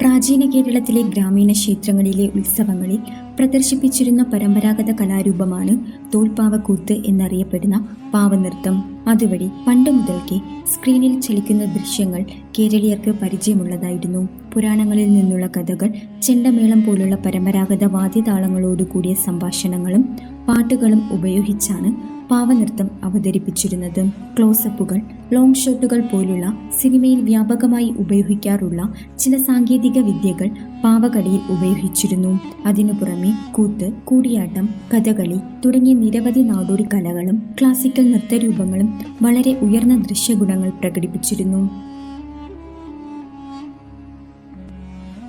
പ്രാചീന കേരളത്തിലെ ഗ്രാമീണ ക്ഷേത്രങ്ങളിലെ ഉത്സവങ്ങളിൽ പ്രദർശിപ്പിച്ചിരുന്ന പരമ്പരാഗത കലാരൂപമാണ് തോൽപ്പാവക്കൂത്ത് എന്നറിയപ്പെടുന്ന പാവനൃത്തം. അതുവഴി പണ്ട് മുതൽക്കേ സ്ക്രീനിൽ ചലിക്കുന്ന ദൃശ്യങ്ങൾ കേരളീയർക്ക് പരിചയമുള്ളതായിരുന്നു. പുരാണങ്ങളിൽ നിന്നുള്ള കഥകൾ ചെണ്ടമേളം പോലുള്ള പരമ്പരാഗത വാദ്യതാളങ്ങളോടുകൂടിയ സംഭാഷണങ്ങളും പാട്ടുകളും ഉപയോഗിച്ചാണ് പാവനൃത്തം അവതരിപ്പിച്ചിരുന്നത്. ക്ലോസപ്പുകൾ ലോങ് ഷോട്ടുകൾ പോലുള്ള സിനിമയിൽ വ്യാപകമായി ഉപയോഗിക്കാറുള്ള ചില സാങ്കേതിക വിദ്യകൾ പാവകളിയിൽ ഉപയോഗിച്ചിരുന്നു. അതിനു പുറമെ കൂത്ത് കൂടിയാട്ടം കഥകളി തുടങ്ങിയ നിരവധി നാടോടി കലകളും ക്ലാസിക്കൽ നൃത്തരൂപങ്ങളും വളരെ ഉയർന്ന ദൃശ്യഗുണങ്ങൾ പ്രകടിപ്പിച്ചിരുന്നു.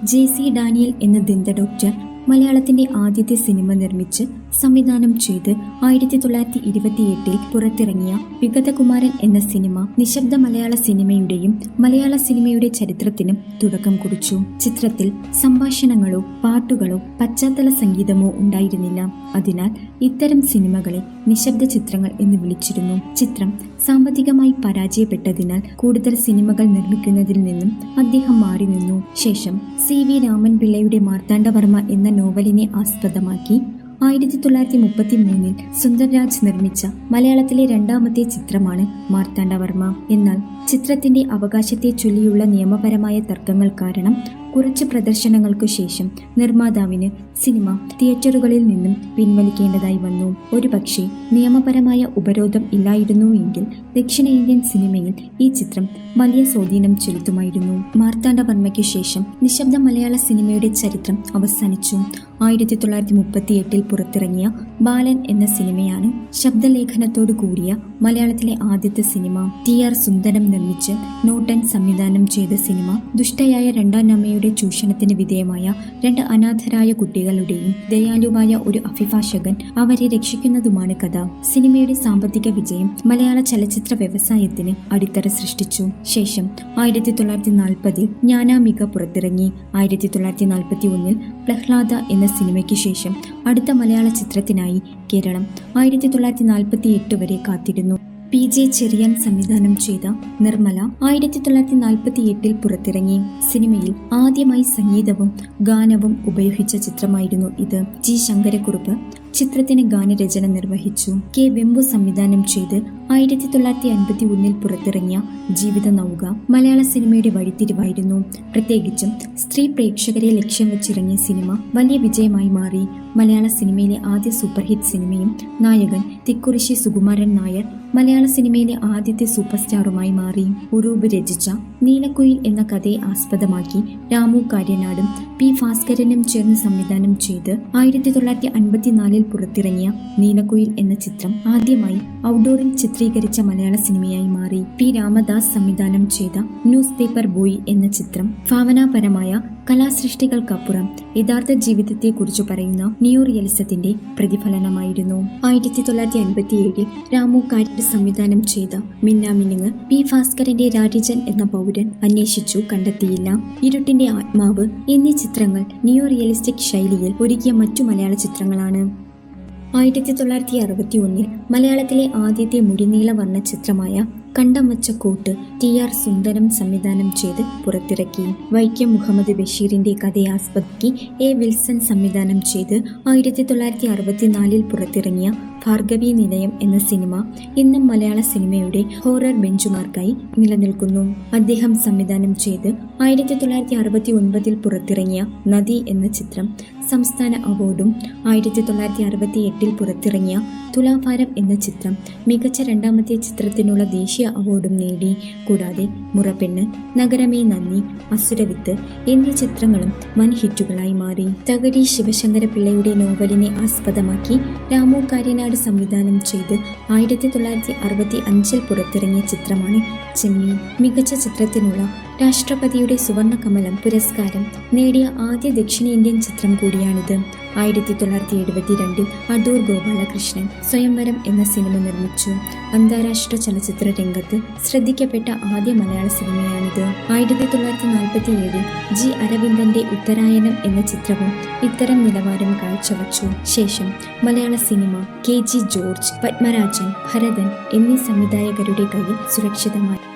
ജെ സി ഡാനിയൽ എന്ന ദന്ത ഡോക്ടർ മലയാളത്തിന്റെ ആദ്യത്തെ സിനിമ നിർമ്മിച്ച് സംവിധാനം ചെയ്ത് ആയിരത്തി തൊള്ളായിരത്തി ഇരുപത്തിയെട്ടിൽ പുറത്തിറങ്ങിയ വിഗതകുമാരൻ എന്ന സിനിമ നിശബ്ദ മലയാള സിനിമയുടെയും മലയാള സിനിമയുടെ ചരിത്രത്തിനും തുടക്കം കുറിച്ചു. ചിത്രത്തിൽ സംഭാഷണങ്ങളോ പാട്ടുകളോ പശ്ചാത്തല സംഗീതമോ ഉണ്ടായിരുന്നില്ല. അതിനാൽ ഇത്തരം സിനിമകളെ നിശബ്ദ ചിത്രങ്ങൾ എന്ന് വിളിച്ചിരുന്നു. ചിത്രം സാമ്പത്തികമായി പരാജയപ്പെട്ടതിനാൽ കൂടുതൽ സിനിമകൾ നിർമ്മിക്കുന്നതിൽ നിന്നും അദ്ദേഹം മാറി നിന്നു. ശേഷം സി വി രാമൻ പിള്ളയുടെ മാർത്താണ്ഡവർമ്മ എന്ന നോവലിനെ ആസ്പദമാക്കി ആയിരത്തി തൊള്ളായിരത്തി മുപ്പത്തി മൂന്നിൽ സുന്ദർരാജ് നിർമ്മിച്ച മലയാളത്തിലെ രണ്ടാമത്തെ ചിത്രമാണ് മാർത്താണ്ഡവർമ്മ. എന്നാൽ ചിത്രത്തിന്റെ അവകാശത്തെ ചൊല്ലിയുള്ള നിയമപരമായ തർക്കങ്ങൾ കാരണം കുറച്ച് പ്രദർശനങ്ങൾക്കു ശേഷം നിർമ്മാതാവിന് സിനിമ തിയേറ്ററുകളിൽ നിന്നും പിൻവലിക്കേണ്ടതായി വന്നു. ഒരുപക്ഷെ നിയമപരമായ ഉപരോധം ഇല്ലായിരുന്നു എങ്കിൽ ദക്ഷിണേന്ത്യൻ സിനിമയിൽ ഈ ചിത്രം വലിയ സ്വാധീനം ചെലുത്തുമായിരുന്നു. മാർത്താണ്ഡവർമ്മയ്ക്ക് ശേഷം നിശബ്ദ മലയാള സിനിമയുടെ ചരിത്രം അവസാനിച്ചു. ആയിരത്തി തൊള്ളായിരത്തി മുപ്പത്തി എട്ടിൽ പുറത്തിറങ്ങിയ ബാലൻ എന്ന സിനിമയാണ് ശബ്ദലേഖനത്തോടു കൂടിയ മലയാളത്തിലെ ആദ്യത്തെ സിനിമ. ടി ആർ സുന്ദരം നിർമ്മിച്ച് നോട്ടൻ സംവിധാനം ചെയ്ത സിനിമ. ദുഷ്ടയായ രണ്ടാം അമ്മയുടെ ചൂഷണത്തിന് വിധേയമായ രണ്ട് അനാഥരായ കുട്ടികളുടെയും ദയാലുവായ ഒരു അഭിഭാഷകൻ അവരെ രക്ഷിക്കുന്നതുമാണ് കഥ. സിനിമയുടെ സാമ്പത്തിക വിജയം മലയാള ചലച്ചിത്ര വ്യവസായത്തിന് അടിത്തറ സൃഷ്ടിച്ചു. ശേഷം ആയിരത്തി തൊള്ളായിരത്തി നാൽപ്പതിൽ ജ്ഞാനാമിക പുറത്തിറങ്ങി. ആയിരത്തി തൊള്ളായിരത്തി നാൽപ്പത്തി ഒന്നിൽ പ്രഹ്ലാദ എന്ന സിനിമയ്ക്ക് ശേഷം അടുത്ത മലയാള ചിത്രത്തിനായി കേരളം ആയിരത്തി തൊള്ളായിരത്തി നാൽപ്പത്തി എട്ട് വരെ കാത്തിരുന്നു. പി. ജെ. ചെറിയാൻ സംവിധാനം ചെയ്ത നിർമ്മല ആയിരത്തി തൊള്ളായിരത്തി നാൽപ്പത്തി എട്ടിൽ പുറത്തിറങ്ങി. സിനിമയിൽ ആദ്യമായി സംഗീതവും ഗാനവും ഉപയോഗിച്ച ചിത്രമായിരുന്നു ഇത്. ജി. ശങ്കരക്കുറുപ്പ് ചിത്രത്തിന് ഗാനരചന നിർവഹിച്ചു. കെ വെമ്പു സംവിധാനം ചെയ്ത് ആയിരത്തി തൊള്ളായിരത്തി അൻപത്തി ഒന്നിൽ പുറത്തിറങ്ങിയ ജീവിത നൗക മലയാള സിനിമയുടെ വഴിത്തിരിവായിരുന്നു. പ്രത്യേകിച്ചും സ്ത്രീ പ്രേക്ഷകരെ ലക്ഷ്യം വെച്ചിറങ്ങിയ സിനിമ വലിയ വിജയമായി മാറി. മലയാള സിനിമയിലെ ആദ്യ സൂപ്പർ ഹിറ്റ് സിനിമയും നായകൻ തിക്കുറിശി സുകുമാരൻ നായർ മലയാള സിനിമയിലെ ആദ്യത്തെ സൂപ്പർ സ്റ്റാറുമായി മാറി. ഉറൂബ് രചിച്ച നീലക്കുയിൽ എന്ന കഥയെ ആസ്പദമാക്കി രാമു കാര്യനാടും പി ഭാസ്കരനും ചേർന്ന് സംവിധാനം ചെയ്ത് ആയിരത്തി തൊള്ളായിരത്തി അൻപത്തിനാലിൽ പുറത്തിറങ്ങിയ നീലക്കുയിൽ എന്ന ചിത്രം ആദ്യമായി ഔട്ട്ഡോറിൽ ചിത്രീകരിച്ച മലയാള സിനിമയായി മാറി. പി. രാമദാസ് സംവിധാനം ചെയ്ത ന്യൂസ് പേപ്പർ ബോയ് എന്ന ചിത്രം ഭാവനാപരമായ കലാസൃഷ്ടികൾക്കപ്പുറം യഥാർത്ഥ ജീവിതത്തെക്കുറിച്ച് പറയുന്ന ന്യൂ റിയലിസത്തിന്റെ പ്രതിഫലനമായിരുന്നു. ആയിരത്തി തൊള്ളായിരത്തി അൻപത്തി ഏഴിൽ രാമു കാറ്റ് സംവിധാനം ചെയ്ത മിന്നാമിനുങ്ങ് പി. ഭാസ്കരന്റെ രാജൻ എന്ന പൗരൻ അന്വേഷിച്ചു കണ്ടെത്തിയില്ല. ഇരുട്ടിന്റെ ആത്മാവ് എന്നീ ചിത്രങ്ങൾ ന്യൂ റിയലിസ്റ്റിക് ശൈലിയിൽ ഒരുക്കിയ മറ്റു മലയാള ചിത്രങ്ങളാണ്. ആയിരത്തി തൊള്ളായിരത്തി അറുപത്തി ഒന്നിൽ മലയാളത്തിലെ ആദ്യത്തെ മുടിനീള വർണ ചിത്രമായ കണ്ടം കൂട്ട് ടി ആർ സുന്ദരം സംവിധാനം ചെയ്ത് പുറത്തിറക്കി. വൈക്കം മുഹമ്മദ് ബഷീറിന്റെ കഥയെ ആസ്പദമാക്കി എ വിൽസൺ സംവിധാനം ചെയ്ത് ആയിരത്തി തൊള്ളായിരത്തി അറുപത്തിനാലിൽ പുറത്തിറങ്ങിയ ഭാർഗവി നിലയം എന്ന സിനിമ ഇന്നും മലയാള സിനിമയുടെ ഹോറർ ബെഞ്ചുമാർക്കായി നിലനിൽക്കുന്നു. അദ്ദേഹം സംവിധാനം ചെയ്ത് ആയിരത്തി തൊള്ളായിരത്തി അറുപത്തി ഒൻപതിൽ പുറത്തിറങ്ങിയ നദി എന്ന ചിത്രം സംസ്ഥാന അവാർഡും ആയിരത്തി തൊള്ളായിരത്തി അറുപത്തി എട്ടിൽ പുറത്തിറങ്ങിയ തുലാഭാരം എന്ന ചിത്രം മികച്ച രണ്ടാമത്തെ ചിത്രത്തിനുള്ള ദേശീയ അവാർഡും നേടി. കൂടാതെ മുറപ്പെണ്ണ് നഗരമേ നന്ദി അസുരവിത്ത് എന്നീ ചിത്രങ്ങളും വൻ ഹിറ്റുകളായി മാറി. തകഴി ശിവശങ്കര പിള്ളയുടെ നോവലിനെ ആസ്പദമാക്കി രാമു കാര്യനാട് സംവിധാനം ചെയ്ത് ആയിരത്തി തൊള്ളായിരത്തി അറുപത്തി അഞ്ചിൽ പുറത്തിറങ്ങിയ ചിത്രമാണ് ചെമ്മീൻ. മികച്ച ചിത്രത്തിനുള്ള രാഷ്ട്രപതിയുടെ സുവർണ കമലം പുരസ്കാരം നേടിയ ആദ്യ ദക്ഷിണേന്ത്യൻ ചിത്രം കൂടിയാണിത്. ആയിരത്തി തൊള്ളായിരത്തി എഴുപത്തിരണ്ടിൽ അടൂർ ഗോപാലകൃഷ്ണൻ സ്വയംവരം എന്ന സിനിമ നിർമ്മിച്ചു. അന്താരാഷ്ട്ര ചലച്ചിത്ര രംഗത്ത് ശ്രദ്ധിക്കപ്പെട്ട ആദ്യ മലയാള സിനിമയാണിത്. ആയിരത്തി തൊള്ളായിരത്തി നാൽപ്പത്തി ഏഴിൽ ജി അരവിന്ദന്റെ ഉത്തരായനം എന്ന ചിത്രവും ഇത്തരം നിലവാരം കാഴ്ചവച്ചു. ശേഷം മലയാള cinema K G George Padmarajan Bharathan എന്നീ സംവിധായകരുടെ കയ്യിൽ സുരക്ഷിതമായി.